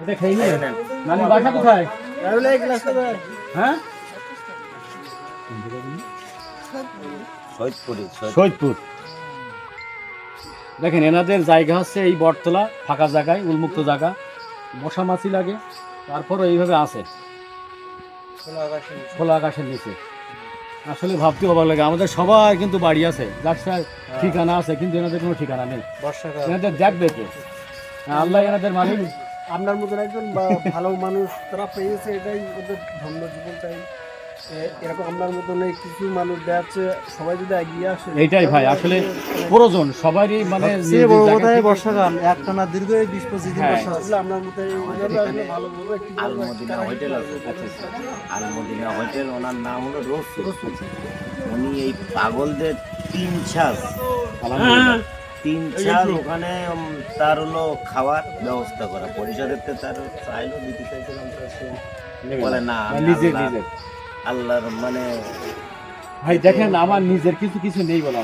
এটা খেয়ে নিন। নানি বাসা কোথায়? হ্যাঁ? দেখেন এনাদের জায়গা হচ্ছে এই বটতলা ফাঁকা জায়গায় উন্মুক্ত জায়গা। মশা মাছি লাগে তারপরও এইভাবে আছে। খোলা আকাশের নিচে। আসলে ভাবতে অবাক লাগে। আমাদের সবাই কিন্তু বাড়ি আছে। যার ঠিকানা আছে কিন্তু এনাদের কোনো ঠিকানা নেই। এনাদের দেখবে কে? আল্লাহ এনাদের মালিক। আপনার মতন একজন ভালো মানুষ তারা পেয়েছে এটাই ওদের ধন্য জীবনটাই এরকম আপনার মতন কিছু মানুষ দেখাচ্ছে সবাই যদি এগিয়ে আসে। এইটাই ভাই আসলে প্রয়োজন সবারই মানে নিজ নিজ জায়গা থেকে- বর্ষাকাল দীর্ঘ বিশ পঁচিশ দিন বর্ষা আসলে আপনার মতো একটু আলমদিনা হোটেল আছে। আলমদিনা হোটেল ওনার নাম হলো রসুল। উনি এই পাগলদের তিন আলহামদুলিল্লাহ। তিন ছাল ওখানে তার হলো খাওয়ার ব্যবস্থা করা। পরিষদের তো তার চাইলো দিতে চাইছিলাম বলে না আমি নিজের আল্লাহর- নিজের আল্লাহর মানে ভাই দেখেন আমার নিজের কিছু কিছু নেই বলা